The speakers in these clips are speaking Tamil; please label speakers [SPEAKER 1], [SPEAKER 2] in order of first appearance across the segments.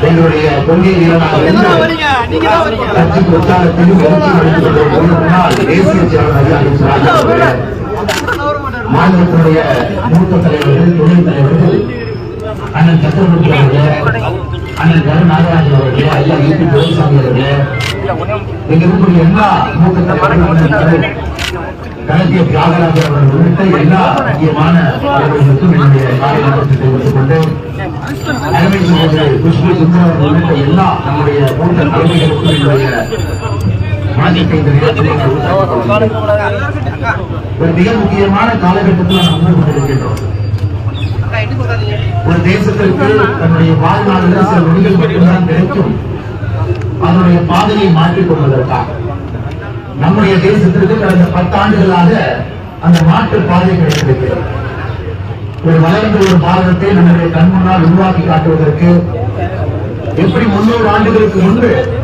[SPEAKER 1] எங்களுடைய கொள்கை கட்சி பிரச்சாரத்திலும் எழுச்சி அளித்துக் கொண்டு தேசிய செயலாளர் மாநிலத்தினுடைய மூத்த தலைவர்கள் துணை தலைவர்கள் அண்ணன் சக்கரவர்த்தி அவர்களே அண்ணன் கரு நாகராஜன் அவர்களே ஐயா ஈ துரைசாமி அவர்களே இருக்கக்கூடிய எல்லா கணக்கிய தியாகராஜர் அவர்கள் உள்ளிட்ட எல்லா முக்கியமான தலைவர்களுக்கும் என்னுடைய காரியத்தை தெரிவித்துக் கொண்டு தலைமை சகோதரி குஷ்பு சுந்தர் அவர்கள் உள்ளிட்ட எல்லா நம்முடைய மூத்த தலைமைகளுக்கும் என்னுடைய ஒரு மிக முக்கியமான காலகட்டத்தில் நாம் வந்து கொண்டிருக்கின்றோம். ஒரு தேசத்திற்கு தன்னுடைய வாழ்நாளில் சில நொடிகள் மட்டும்தான் கிடைக்கும். அதனுடைய பாதையை மாற்றிக் கொள்வதற்காக. நம்முடைய தேசத்திற்கு கடந்த பத்தாண்டுகளாக அந்த மாற்று பாதை கிடைத்திருக்கிறது. ஒரு வளர்ந்த ஒரு பாரதத்தை நம்முடைய கண் முன்னால் உருவாக்கி காட்டுவதற்கு எப்படி முன்னூறு ஆண்டுகளுக்கு முன்பு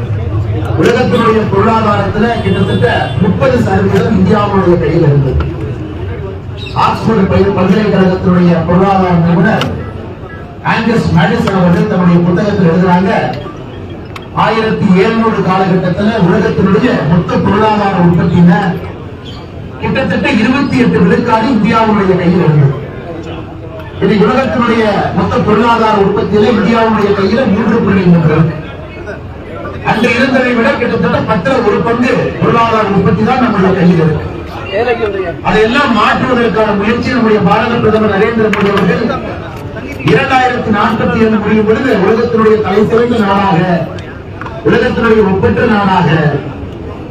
[SPEAKER 1] உலகத்தினுடைய பொருளாதாரத்துல கிட்டத்தட்ட முப்பது சதவீதம் இந்தியாவுடைய கையில் இருந்தது. ஆக்ஸ்போர்ட் பல்~ பல்கலைக்கழகத்தினுடைய பொருளாதார நிபுணர் ஆங்கஸ் மேடிசன் அவர்கள் தன்னுடைய புத்தகத்தில் எழுதுறாங்க ஆயிரத்தி எழுநூறு காலகட்டத்தில் உலகத்தினுடைய மொத்த பொருளாதார உற்பத்தியில கிட்டத்தட்ட இருபத்தி எட்டு விழுக்காடு இந்தியாவுடைய கையில் இருந்தது. இது உலகத்தினுடைய மொத்த பொருளாதார உற்பத்தியில இந்தியாவுடைய கையில மூன்று புள்ளி மூன்று. இருக்கு அன்று இருந்ததை விட கிட்டத்தட்ட பத்துல ஒரு பங்கு பொருளாதார உற்பத்தி தான் நம்முடைய கையில் இருக்கு. அதையெல்லாம் மாற்றுவதற்கான முயற்சி நம்முடைய பாரத பிரதமர் நரேந்திர மோடி அவர்கள் இரண்டாயிரத்தி நாற்பத்தி ஏழு முடியும் பொழுது உலகத்தினுடைய தலை சிறந்த நாடாக உலகத்தினுடைய ஒப்பற்ற நாடாக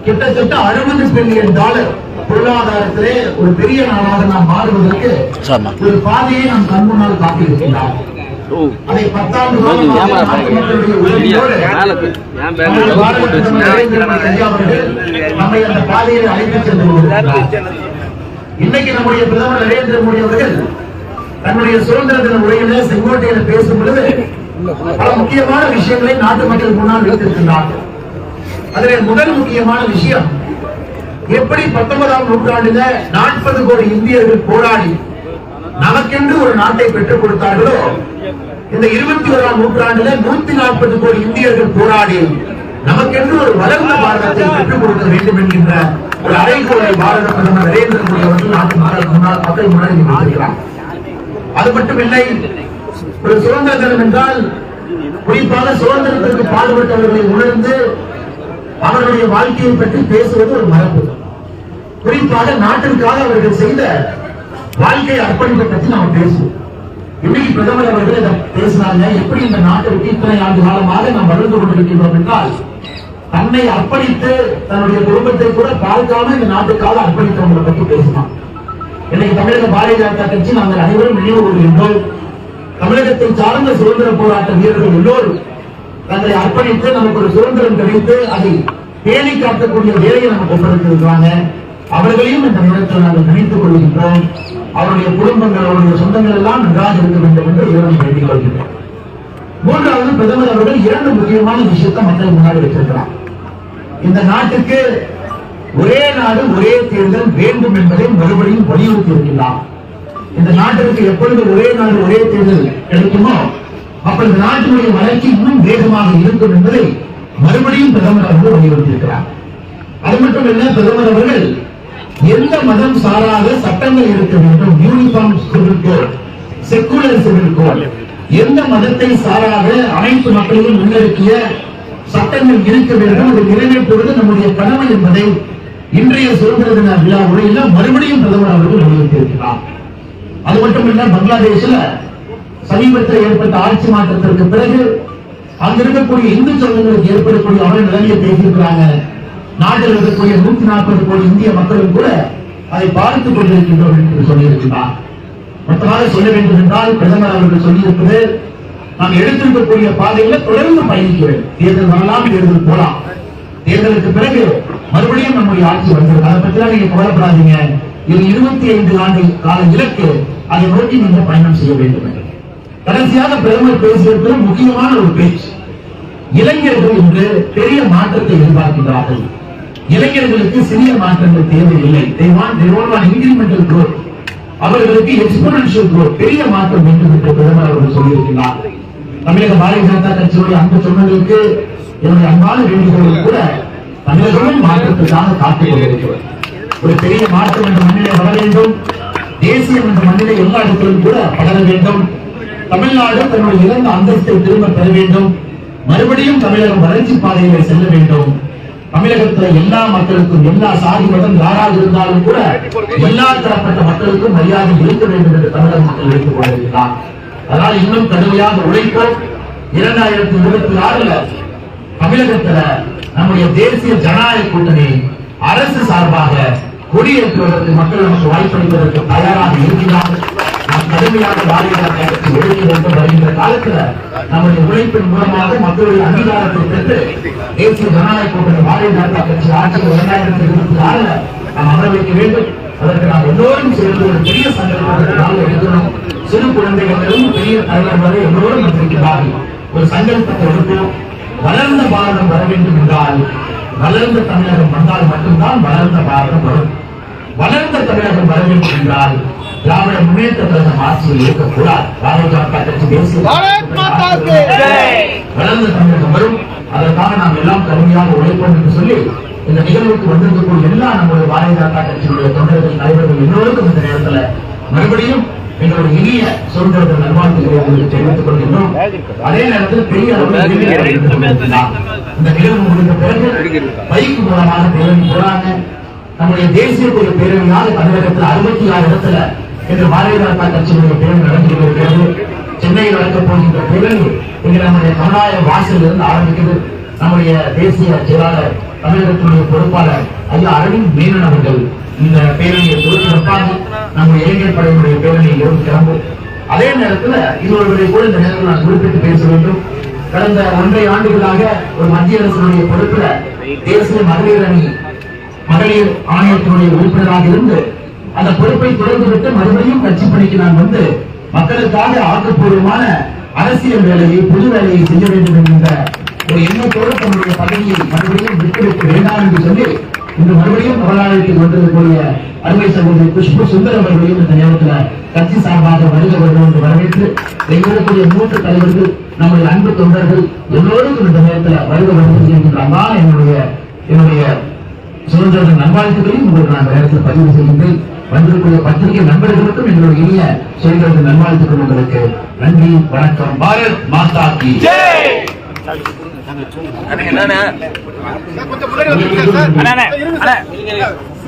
[SPEAKER 1] கிட்டத்தட்ட அறுபது பில்லியன் டாலர் பொருளாதாரத்திலே ஒரு பெரிய நாடாக நாம் மாறுவதற்கு ஒரு பாதையை நாம் கண் முன்னால் காட்டியிருக்கின்றோம் அதை பத்தாண்டு நம்மை அந்த பாதையில் அழைத்துச் சென்று. இன்னைக்கு நம்முடைய பிரதமர் நரேந்திர மோடி அவர்கள் தன்னுடைய சுதந்திர தின உரையில செங்கோட்டையில பேசும் பொழுது பல முக்கியமான விஷயங்களை நாட்டு மக்கள் முன்னால் வைத்திருக்கின்றார்கள். அதில் முதல் முக்கியமான விஷயம் எப்படி பத்தொன்பதாம் நூற்றாண்டுல நாற்பது கோடி இந்தியர்கள் போராடி நமக்கென்று ஒரு நாட்டை பெற்றுக் கொடுத்தார்களோ இந்த இருபத்தி ஓராம் நூற்றாண்டுல நூத்தி நாற்பது கோடி இந்தியர்கள் போராடி நமக்கென்று ஒரு வளர்ந்த பாரதத்தை பெற்றுக் கொடுக்க வேண்டும் என்கின்ற ஒரு அரைகோலை பாரத பிரதமர் நரேந்திர மோடி அவர்கள் நாட்டு மக்கள் முன்னால் மக்கள் முன்னாடி அது மட்டுமில்லை ஒரு சுதந்திர தினம் என்றால் குறிப்பாக சுதந்திரத்திற்கு பாடுபட்டவர்களை உணர்ந்து அவர்களுடைய வாழ்க்கையை பற்றி பேசுவது ஒரு மரபு. குறிப்பாக நாட்டிற்காக அவர்கள் செய்த வாழ்க்கை அர்ப்பணிப்பை பற்றி நாம் பேசுவோம். இன்னைக்கு பிரதமர் அவர்கள் இதை பேசினாங்க. எப்படி இந்த நாட்டிற்கு இத்தனை ஆண்டு காலமாக நாம் வளர்ந்து கொண்டிருக்கின்றோம் என்றால் தன்னை அர்ப்பணித்து தன்னுடைய குடும்பத்தை கூட பார்க்காம இந்த நாட்டுக்காக அர்ப்பணித்தவங்களை பற்றி பேசினான் இன்னைக்கு தமிழக பாரதிய ஜனதா கட்சி நாங்கள் அனைவரும் நினைவு கொள்கின்றோம் தமிழகத்தை சார்ந்த சுதந்திர போராட்ட வீரர்கள் எல்லோரும் தங்களை அர்ப்பணித்து நமக்கு ஒரு சுதந்திரம் கிடைத்து அதை பேணி காட்டக்கூடிய வேலையை நமக்கு ஒப்படைத்திருக்கிறாங்க. அவர்களையும் இந்த நேரத்தில் நாங்கள் நினைத்துக் கொள்கின்றோம். அவருடைய குடும்பங்கள் அவருடைய சொந்தங்கள் எல்லாம் நன்றாக இருக்க வேண்டும் என்று இவரும் வேண்டிக் கொள்கின்றோம். மூன்றாவது பிரதமர் அவர்கள் இரண்டு முக்கியமான விஷயத்தை மக்கள் முன்னாடி வச்சிருக்கிறார். இந்த நாட்டுக்கு ஒரே நாடு ஒரே தேர்தல் வேண்டும் என்பதை மறுபடியும் வலியுறுத்தி இருக்கின்றார் இந்த நாட்டிற்கு எப்பொழுது ஒரே நாடு ஒரே தேர்தல் கிடைக்குமோ அப்ப இந்த நாட்டினுடைய வளர்ச்சி இன்னும் வேகமாக இருக்கும் என்பதை மறுபடியும் பிரதமர் அவர்கள் வலியுறுத்தியிருக்கிறார். அது மட்டும் இல்ல பிரதமர் அவர்கள் எந்த மதம் சாராத சட்டங்கள் இருக்க வேண்டும்? யூனிஃபார்ம் சிவில் கோட் செக்குலர் எந்த மதத்தை சாராத அனைத்து மக்களையும் உள்ளடக்கிய சட்டங்கள் இருக்க வேண்டும்? அதை நிறைவேற்றுவது நம்முடைய கடமை என்பதை இன்றைய சுதந்திர தின விழா உரையில மறுபடியும் பிரதமர் அவர்கள் வலியுறுத்தியிருக்கிறார். அது மட்டும் இல்ல பங்களாதேஷ்ல சமீபத்தில் ஏற்பட்ட ஆட்சி மாற்றத்திற்கு பிறகு அங்க இருக்கக்கூடிய இந்து சமூகங்களுக்கு ஏற்படக்கூடிய அவர்கள் நிலைமையை பேசியிருக்கிறாங்க. நாட்டில் இருக்கக்கூடிய நூத்தி நாற்பது கோடி இந்திய மக்களும் கூட அதை பார்த்துக் கொண்டிருக்கின்றோம் என்று சொல்லியிருக்கிறார். மொத்தமாக சொல்ல வேண்டும் என்றால் பிரதமர் அவர்கள் சொல்லியிருப்பது நாம் எடுத்திருக்கக்கூடிய பாதையில தொடர்ந்து பயணிக்கிறோம் தேர்தல் வரலாம் தேர்தல் போலாம் தேர்தலுக்கு பிறகு மறுபடியும் நம்முடைய ஆட்சி வந்திருக்கு அதை பற்றி நீங்க கவலைப்படாதீங்க. இது இருபத்தி ஐந்து ஆண்டு கால இலக்கு. அதை நோக்கி நீங்க பயணம் செய்ய வேண்டும் என்று. கடைசியாக பிரதமர் பேசியிருக்கிற முக்கியமான ஒரு பேச்சு. இளைஞர்கள் இன்று பெரிய மாற்றத்தை எதிர்பார்க்கிறார்கள். இளைஞர்களுக்கு சிறிய மாற்றங்கள் தேவையில்லை. They want they don't அவர்களுக்கு எக்ஸ்போனன்ஷியல் குரோத் பெரிய மாற்றம் வேண்டும் என்று பிரதமர் அவர்கள் சொல்லியிருக்கிறார். தமிழக பாரதிய ஜனதா கட்சியுடைய அந்த சொன்னதற்கு என்னுடைய அன்பான வேண்டுகோள் கூட தமிழகமும் மாற்றத்துக்காக காத்துக் கொண்டிருக்கிறது. ஒரு பெரிய மாற்றம் என்ற மண்ணிலே வர வேண்டும். தேசியம் என்ற மண்ணிலே எல்லா இடத்திலும் கூட படர வேண்டும். தமிழ்நாடு தன்னுடைய இழந்த அந்தஸ்தை திரும்ப பெற வேண்டும். மறுபடியும் தமிழகம் வளர்ச்சி பாதையிலே செல்ல வேண்டும். தமிழகத்துல எல்லா மக்களுக்கும் எல்லா சாதி மதம் யாராக இருந்தாலும் கூட எல்லா தரப்பட்ட மக்களுக்கும் மரியாதை இருக்க வேண்டும் என்று தமிழக மக்கள் வைத்துக் கொண்டிருக்கிறார். அதனால் இன்னும் கடுமையாக உழைப்போம். இரண்டாயிரத்தி இருபத்தி ஆறுல தமிழகத்துல நம்முடைய தேசிய ஜனநாயக கூட்டணி அரசு சார்பாக குடியேற்றுவதற்கு மக்கள் நமக்கு வாய்ப்பளிப்பதற்கு தயாராக இருக்கிறார்கள் நாம் கடுமையாக வாரியாக எழுதி கொண்டு வருகின்ற காலத்துல நமது உழைப்பின் மூலமாக மக்களுடைய அங்கீகாரத்தை பெற்று தேசிய ஜனநாயக கூட்டணி பாரதிய ஜனதா கட்சி ஆட்சி இரண்டாயிரத்தி இருபத்தி ஆறுல நாம் அமர வைக்க வேண்டும். அதற்கு நாம் எல்லோரும் சேர்ந்து ஒரு பெரிய சங்கல்பத்திற்காக எழுதணும் சிறு குழந்தைகளிலும் பெரிய தலைவர் வரை எல்லோரும் வந்திருக்கிறார்கள் ஒரு சங்கல்பத்தை எடுப்போம் வளர்ந்த பாரதம் வர வேண்டும் என்றால் வளர்ந்த தமிழகம் வந்தால் மட்டும்தான் வளர்ந்த பாரதம் வரும். வளர்ந்த தமிழகம் வர வேண்டும் என்றால் திராவிட முன்னேற்ற கழகம் ஆட்சியில் இருக்கக்கூடாது. பாரதிய ஜனதா கட்சி தேசிய வளர்ந்த தமிழகம் வரும். அதற்காக நாம் எல்லாம் கடுமையாக உழைப்போம் என்று சொல்லி இந்த நிகழ்வுக்கு வந்திருக்கக்கூடிய எல்லா நம்முடைய பாரதிய ஜனதா கட்சியினுடைய தொண்டர்கள் தலைவர்கள் எல்லோருக்கும் இந்த நேரத்துல மறுபடியும் எங்களுடைய இனிய சுதந்திர நல்வாழ்த்துக்களை உங்களுக்கு தெரிவித்துக் கொள்கின்றோம். அதே நேரத்தில் பெரிய அளவில். இந்த நிகழ்வு முடிந்த பிறகு பைக் மூலமாக பேரணி போறாங்க நம்முடைய தேசிய குழு பேரணியால் தமிழகத்தில் அறுபத்தி ஆறு இடத்துல இன்று பாரதிய ஜனதா கட்சியினுடைய பேரணி நடந்து கொண்டிருக்கிறது சென்னையில் நடக்கப் போகின்ற பேரணி இங்கு நம்முடைய சமுதாய வாசலில் இருந்து ஆரம்பிக்கிறது நம்முடைய தேசிய செயலாளர் தமிழகத்தினுடைய பொறுப்பாளர் ஐயா அரவிந்த் மேனன் அவர்கள் இந்த பேரணியை துவக்கி வைப்பாங்க நம்முடைய இளைஞர் படையினுடைய பேரணியை இருந்து கிளம்பும். அதே நேரத்துல இன்னொருவரை கூட இந்த நேரத்தில் நான் குறிப்பிட்டு பேச வேண்டும். கடந்த ஒன்றை ஆண்டுகளாக ஒரு மத்திய அரசினுடைய பொறுப்புல தேசிய மகளிர் அணி மகளிர் ஆணையத்தினுடைய உறுப்பினராக இருந்து அந்த பொறுப்பை துறந்துவிட்டு மறுபடியும் கட்சி பணிக்கு நான் வந்து மக்களுக்காக ஆக்கப்பூர்வமான அரசியல் வேலையை பொது வேலையை செய்ய வேண்டும் என்கின்ற ஒரு எண்ணத்தோடு தன்னுடைய பதவியை மறுபடியும் விட்டுவிட்டு வேண்டாம் என்று சொல்லி இன்று மறுபடியும் முதலாளிக்கு வந்திருக்கக்கூடிய அருமை சகோதரி குஷ்பு சுந்தர் அவர்களையும் இந்த நேரத்தில் கட்சி சார்பாக வருக வேண்டும் என்று வரவேற்று எங்களுடைய மூன்று தலைவர்கள் நம்முடைய அன்பு தொண்டர்கள் எல்லோருக்கும் இந்த நேரத்தில் வருக வேண்டும் என்கின்ற அதான் என்னுடைய என்னுடைய சுதந்திர நல்வாழ்த்துக்களையும் உங்களுக்கு நான் நேரத்தில் பதிவு செய்யுங்கள் வந்திருக்கிற பத்திரிகை நண்பர்களுக்கும் எங்களுடைய இனிய சுதந்திர நல்வாழ்த்துக்கள் உங்களுக்கு நன்றி வணக்கம். பாரத் மாதா கி
[SPEAKER 2] கொஞ்சம்